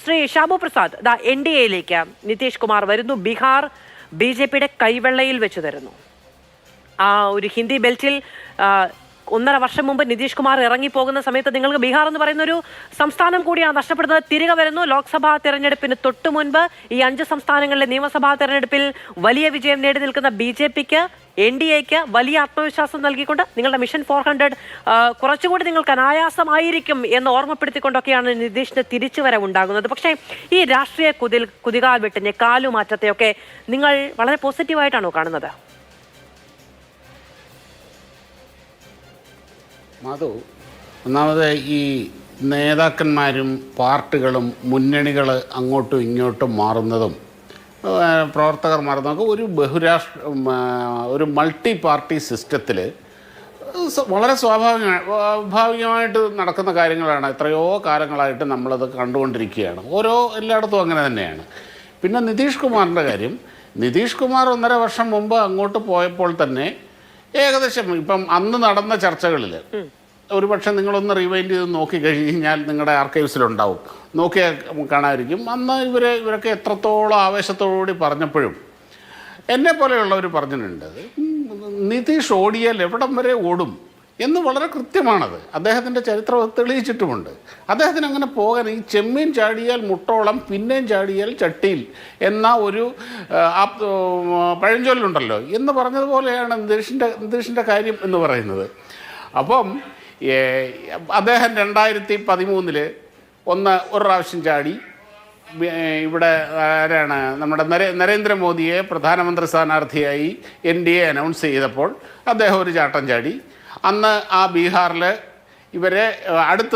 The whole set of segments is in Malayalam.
ശ്രീ ഷാബു പ്രസാദ് ദാ എൻ ഡി എയിലേക്ക് നിതീഷ് കുമാർ വരുന്നു. ബീഹാർ ബി ജെ പിയുടെ കൈവെള്ളയിൽ വെച്ച് തരുന്നു. ആ ഒരു ഹിന്ദി ബെൽറ്റിൽ ഒന്നര വർഷം മുമ്പ് നിതീഷ് കുമാർ ഇറങ്ങിപ്പോകുന്ന സമയത്ത് നിങ്ങൾക്ക് ബീഹാർ എന്ന് പറയുന്ന ഒരു സംസ്ഥാനം കൂടിയാണ് നഷ്ടപ്പെടുന്നത്. തിരികെ വരുന്നു. ലോക്സഭാ തെരഞ്ഞെടുപ്പിന് തൊട്ടു മുൻപ് ഈ അഞ്ച് സംസ്ഥാനങ്ങളിലെ നിയമസഭാ തെരഞ്ഞെടുപ്പിൽ വലിയ വിജയം നേടി നിൽക്കുന്ന ബി ജെ പിക്ക് എൻ ഡി എക്ക് വലിയ ആത്മവിശ്വാസം നൽകിക്കൊണ്ട് നിങ്ങളുടെ മിഷൻ ഫോർ ഹൺഡ്രഡ് കുറച്ചുകൂടി നിങ്ങൾക്ക് അനായാസമായിരിക്കും എന്ന് ഓർമ്മപ്പെടുത്തിക്കൊണ്ടൊക്കെയാണ് നിതീഷിന്റെ തിരിച്ചുവരവ് ഉണ്ടാകുന്നത് പക്ഷേ ഈ രാഷ്ട്രീയ കുതിൽ കുതികാൽ വെട്ടിഞ്ഞ് കാലുമാറ്റത്തെയൊക്കെ നിങ്ങൾ വളരെ പോസിറ്റീവായിട്ടാണോ കാണുന്നത്? മധു ഒന്നാമത് ഈ നേതാക്കന്മാരും പാർട്ടികളും മുന്നണികൾ അങ്ങോട്ടും ഇങ്ങോട്ടും മാറുന്നതും പ്രവർത്തകർ മാറുന്നതൊക്കെ ഒരു ബഹുരാഷ്ട്ര ഒരു മൾട്ടി പാർട്ടി സിസ്റ്റത്തിൽ വളരെ സ്വാഭാവിക സ്വാഭാവികമായിട്ട് നടക്കുന്ന കാര്യങ്ങളാണ് എത്രയോ കാലങ്ങളായിട്ട് നമ്മളത് കണ്ടുകൊണ്ടിരിക്കുകയാണ്. ഓരോ എല്ലായിടത്തും അങ്ങനെ തന്നെയാണ്. പിന്നെ നിതീഷ് കുമാറിന്റെ കാര്യം നിതീഷ് കുമാർ ഒന്നര വർഷം മുമ്പ് അങ്ങോട്ട് പോയപ്പോൾ തന്നെ ഏകദേശം ഇപ്പം അന്ന് നടന്ന ചർച്ചകളിൽ ഒരുപക്ഷെ നിങ്ങളൊന്ന് റിവൈൻഡ് ചെയ്ത് നോക്കി കഴിഞ്ഞാൽ നിങ്ങളുടെ ആർക്കൈവ്സിലുണ്ടാവും നോക്കിയാൽ കാണാതിരിക്കും. അന്ന് ഇവർ ഇവരൊക്കെ എത്രത്തോളം ആവേശത്തോടുകൂടി പറഞ്ഞപ്പോഴും എന്നെ പോലെയുള്ളവർ പറഞ്ഞിട്ടുണ്ട് നിതീഷ് ഓടിയാൽ എവിടം വരെ ഓടും? എന്ന് വളരെ കൃത്യമാണത്. അദ്ദേഹത്തിന്റെ ചരിത്രം തെളിയിച്ചിട്ടുമുണ്ട്. അദ്ദേഹത്തിന് അങ്ങനെ പോകാൻ ഈ ചെമ്മീൻ ചാടിയാൽ മുട്ടോളം പിന്നെയും ചാടിയാൽ ചട്ടിയിൽ എന്ന ഒരു പഴഞ്ചൊല്ലുണ്ടല്ലോ. എന്ന് പറഞ്ഞതുപോലെയാണ് നിതീഷിന്റെ നിതീഷിന്റെ കാര്യം എന്ന് പറയുന്നത്. അപ്പം അദ്ദേഹം രണ്ടായിരത്തി പതിമൂന്നിൽ ഒന്ന് ഒരു പ്രാവശ്യം ചാടി. ഇവിടെ ആരാണ് നമ്മുടെ നരേ നരേന്ദ്രമോദിയെ പ്രധാനമന്ത്രി സ്ഥാനാർത്ഥിയായി എൻ ഡി എ അനൗൺസ് ചെയ്തപ്പോൾ അദ്ദേഹം ഒരു ചാട്ടം ചാടി. അന്ന് ആ ബീഹാറിൽ ഇവരെ അടുത്ത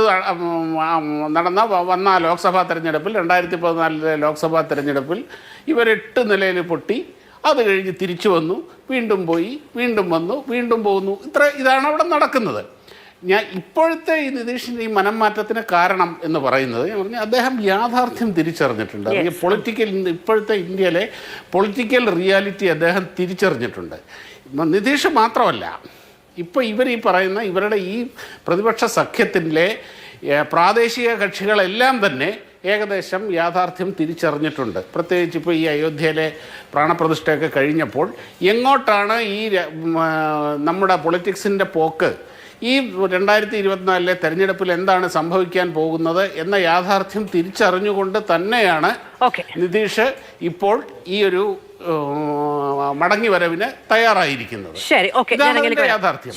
നടന്ന വന്ന ലോക്സഭാ തെരഞ്ഞെടുപ്പിൽ രണ്ടായിരത്തി പതിനാലിലെ ലോക്സഭാ തെരഞ്ഞെടുപ്പിൽ ഇവർ എട്ട് നിലയിൽ പൊട്ടി. അത് കഴിഞ്ഞ് തിരിച്ചു വന്നു. വീണ്ടും പോയി വീണ്ടും വന്നു വീണ്ടും പോകുന്നു. ഇത്ര ഇതാണ് അവിടെ നടക്കുന്നത്. ഞാൻ ഇപ്പോഴത്തെ ഈ നിതീഷിന്റെ ഈ മനം മാറ്റത്തിന് കാരണം എന്ന് പറയുന്നത് ഞാൻ പറഞ്ഞു അദ്ദേഹം യാഥാർത്ഥ്യം തിരിച്ചറിഞ്ഞിട്ടുണ്ട്. അല്ലെങ്കിൽ പൊളിറ്റിക്കൽ ഇപ്പോഴത്തെ ഇന്ത്യയിലെ പൊളിറ്റിക്കൽ റിയാലിറ്റി അദ്ദേഹം തിരിച്ചറിഞ്ഞിട്ടുണ്ട്. നിതീഷ് മാത്രമല്ല ഇപ്പോൾ ഇവർ ഈ പറയുന്ന ഇവരുടെ ഈ പ്രതിപക്ഷ സഖ്യത്തിലെ പ്രാദേശിക കക്ഷികളെല്ലാം തന്നെ ഏകദേശം യാഥാർത്ഥ്യം തിരിച്ചറിഞ്ഞിട്ടുണ്ട്. പ്രത്യേകിച്ച് ഇപ്പോൾ ഈ അയോധ്യയിലെ പ്രാണപ്രതിഷ്ഠയൊക്കെ കഴിഞ്ഞപ്പോൾ എങ്ങോട്ടാണ് ഈ നമ്മുടെ പൊളിറ്റിക്സിന്റെ പോക്ക്? ഈ രണ്ടായിരത്തി ഇരുപത്തിനാലിലെ തെരഞ്ഞെടുപ്പിൽ എന്താണ് സംഭവിക്കാൻ പോകുന്നത് എന്ന യാഥാർത്ഥ്യം തിരിച്ചറിഞ്ഞുകൊണ്ട് തന്നെയാണ് നിതീഷ് ഇപ്പോൾ ഈ ഒരു ഉം, മടങ്ങിവരവിന് തയ്യാറായിരിക്കുന്നത്. യാഥാർത്ഥ്യം.